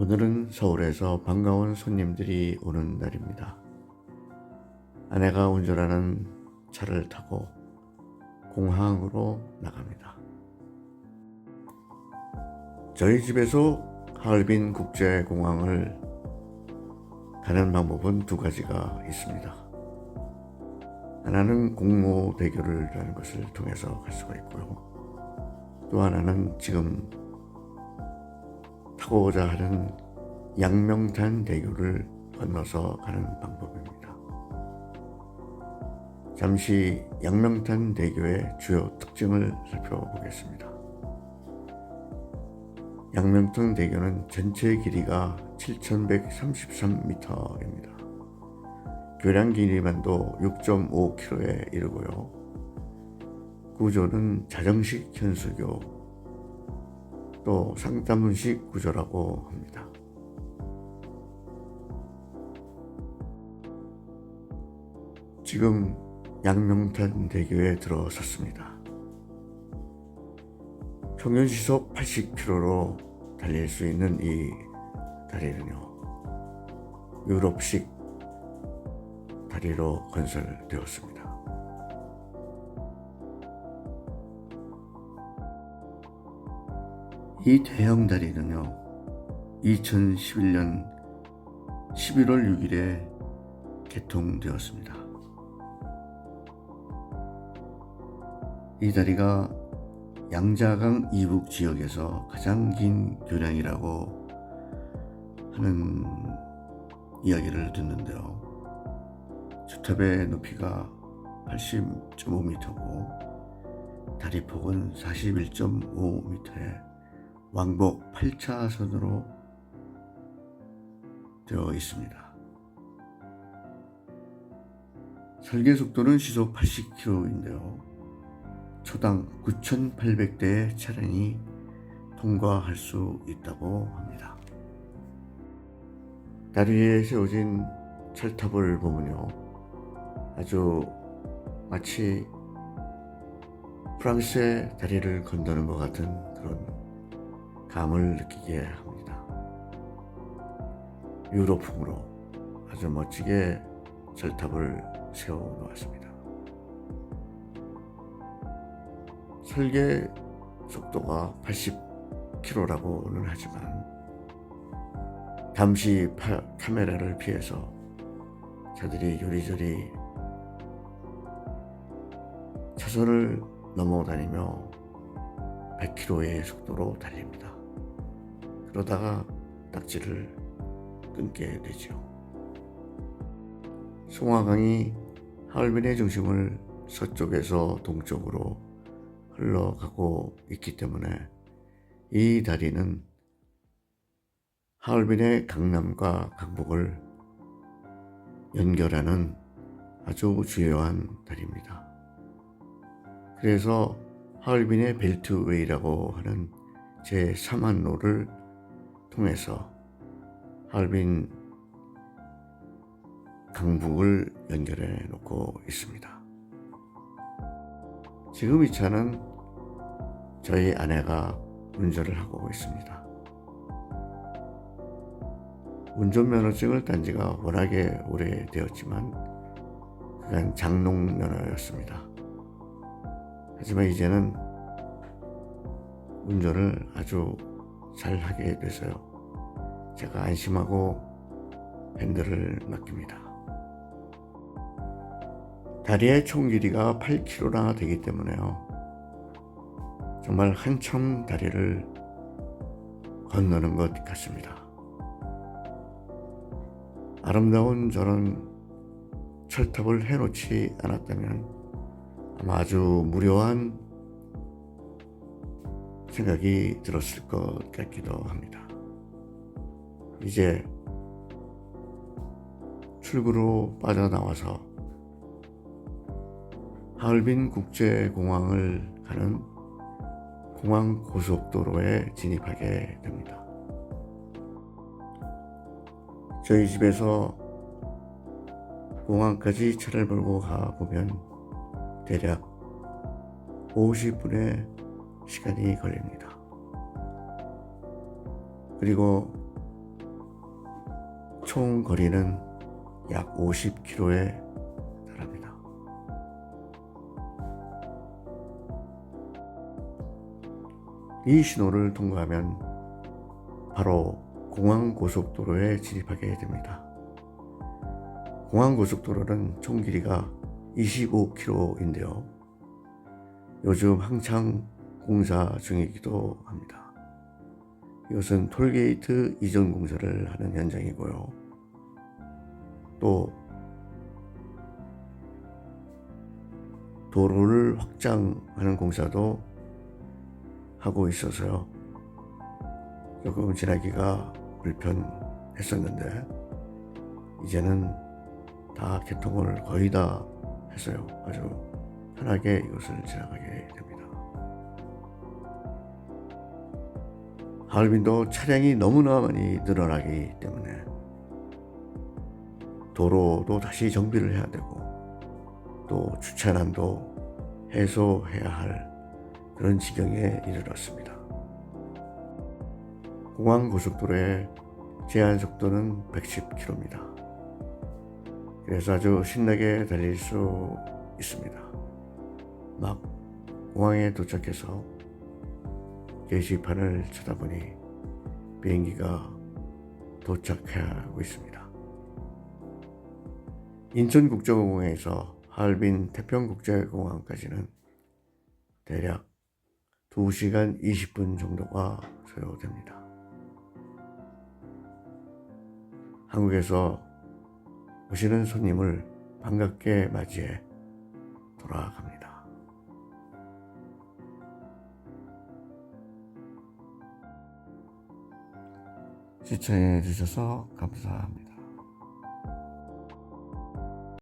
오늘은 서울에서 반가운 손님들이 오는 날입니다. 아내가 운전하는 차를 타고 공항으로 나갑니다. 저희 집에서 하얼빈 국제공항을 가는 방법은 두 가지가 있습니다. 하나는 공로대교를 라는 것을 통해서 갈 수가 있고요. 또 하나는 지금 타고자 하는 양명탄 대교를 건너서 가는 방법입니다. 잠시 양명탄 대교의 주요 특징을 살펴보겠습니다. 양명탄 대교는 전체 길이가 7,133m입니다. 교량 길이만도 6.5km에 이르고요. 구조는 자정식 현수교 또 상담문식 구조라고 합니다. 지금 양명탄 대교에 들어섰습니다. 평균 시속 80km로 달릴 수 있는 이 다리는요, 유럽식 다리로 건설되었습니다. 이 대형 다리는요, 2011년 11월 6일에 개통되었습니다. 이 다리가 양자강 이북 지역에서 가장 긴 교량이라고 하는 이야기를 듣는데요. 주탑의 높이가 80.5m고 다리 폭은 41.5m에 왕복 8차선으로 되어 있습니다. 설계 속도는 시속 80km인데요. 초당 9,800대의 차량이 통과할 수 있다고 합니다. 다리에 세워진 철탑을 보면요. 아주 마치 프랑스의 다리를 건너는 것 같은 그런 감을 느끼게 합니다. 유로풍으로 아주 멋지게 절탑을 세워 놓았습니다. 설계 속도가 80km라고는 하지만 잠시 파, 카메라를 피해서 저들이 요리조리 차선을 넘어다니며 100km의 속도로 달립니다. 그러다가 딱지를 끊게 되죠. 송화강이 하얼빈의 중심을 서쪽에서 동쪽으로 흘러가고 있기 때문에 이 다리는 하얼빈의 강남과 강북을 연결하는 아주 주요한 다리입니다. 그래서 하얼빈의 벨트웨이라고 하는 제3항로를 통해서 하얼빈 강북을 연결해 놓고 있습니다. 지금 이 차는 저희 아내가 운전을 하고 있습니다. 운전면허증을 딴 지가 워낙에 오래되었지만 그간 장롱면허였습니다. 하지만 이제는 운전을 아주 잘 하게 돼서요. 제가 안심하고 핸들을 맡깁니다. 다리의 총 길이가 8km나 되기 때문에요. 정말 한참 다리를 건너는 것 같습니다. 아름다운 저런 철탑을 해놓지 않았다면 아마 아주 무료한 생각이 들었을 것 같기도 합니다. 이제 출구로 빠져나와서 하얼빈 국제공항을 가는 공항 고속도로에 진입하게 됩니다. 저희 집에서 공항까지 차를 몰고 가 보면 대략 50분의 시간이 걸립니다. 그리고 총 거리는 약 50km에 달합니다. 이 신호를 통과하면 바로 공항 고속도로에 진입하게 됩니다. 공항 고속도로는 총 길이가 25km인데요. 요즘 한창 공사 중이기도 합니다. 이것은 톨게이트 이전 공사를 하는 현장이고요. 또 도로를 확장하는 공사도 하고 있어서요. 조금 지나기가 불편했었는데 이제는 다 개통을 거의 다 했어요. 아주 편하게 이것을 지나가게 됩니다. 하얼빈도 차량이 너무나 많이 늘어나기 때문에 도로도 다시 정비를 해야 되고 또 주차난도 해소해야 할 그런 지경에 이르렀습니다. 공항 고속도로의 제한 속도는 110km입니다. 그래서 아주 신나게 달릴 수 있습니다. 막 공항에 도착해서 게시판을 쳐다보니 비행기가 도착하고 있습니다. 인천국제공항에서 하얼빈 태평국제공항까지는 대략 2시간 20분 정도가 소요됩니다. 한국에서 오시는 손님을 반갑게 맞이해 돌아갑니다. 시청해 주셔서 감사합니다.